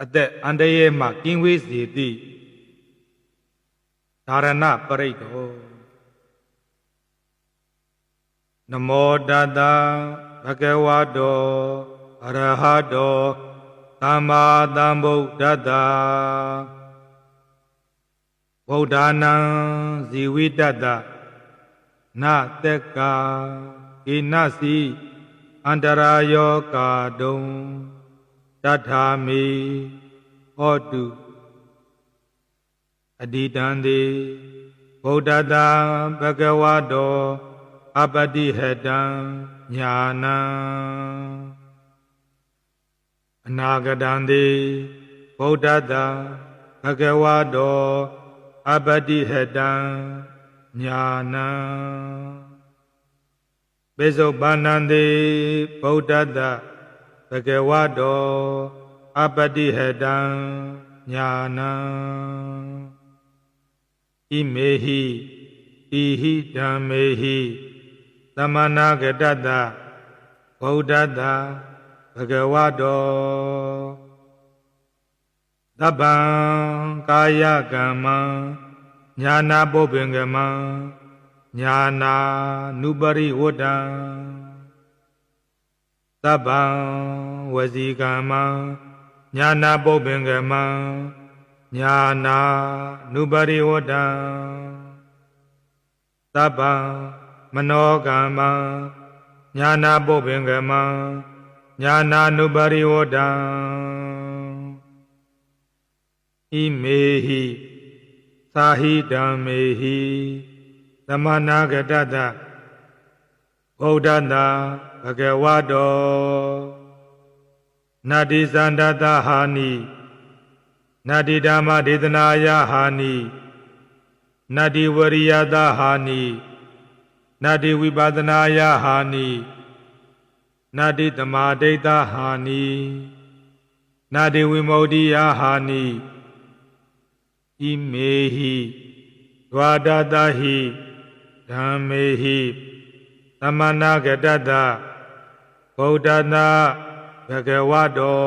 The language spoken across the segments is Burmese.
အသက်အန္တရာယ်မှကင်းဝေးစေသည့်ဒါရဏပရိတ်တော်နမောတတဘဂဝတောအရဟတောသမ္မာသမ္ဗုဒ္ဓတ္တဗုဒ္ဓနံဇီဝိတတ္တနတက္ကာဣနစီအန္တရာယောကာတုံ တထာမိဟောတုအဒီတံတိဗုဒ္ဓတံဘဂဝတောအပတိဟတံညာနံအနာဂတံတိဗုဒ္ဓတံဘဂဝတောအပတိဟတံညာနံပိစုပန္နံတိဗုဒ္ဓတ ဘဂဝတောအပတိဟတံညာနံဣမေဟိဣဟိဓမ္မေဟိသမနာဂတတဗုဒ္ဓတဘဂဝတောသဗ္ဗံကာယကမ္မံညာနာပုပ္ပင်္ဂမံညာနာနုပရိဝတ္တံ သဗ္ဗံဝစီကမ္မံညာနာပုပ္ပင်္ဂမံညာနာနုပရိဝတ္တံသဗ္ဗံမနောကမ္မံညာနာပုပ္ပင်္ဂမံညာနာနုပရိဝတ္တံဣမေဟိသာဟိဓမ္မေဟိသမနာဂတတ ဗုဒ္ဓတာဘဂဝတောနတ္တိသန္တတဟာနိနတ္တိဓမ္မဒေသနာယဟာနိနတ္တိဝရိယတဟာနိနတ္တိဝိပဒနာယဟာနိနတ္တိသမာဒိဋ္ဌဟာနိနတ္တိဝိမု ക്തി ယဟာနိဣမေဟိဒွါဒတဟိဓမ္မေဟိ သမနာဂတတဗုဒ္ဓနာဘဂဝတော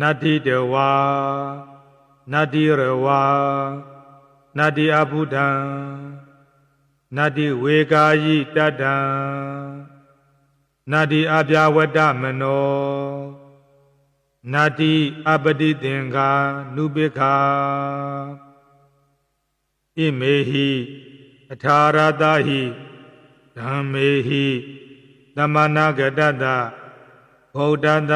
နတ္တိတဝါနတ္တိရဝါနတ္တိအဘုဒ္ဓံနတ္တိဝေကာယိတတ္တံနတ္တိအပြာဝတ္တမနောနာတိအပတိသင်္ဃာနုပိခာဣမေဟိ အထာရတဟိဓမ္မေဟိသမနာဂတတဗုဒ္ဓတ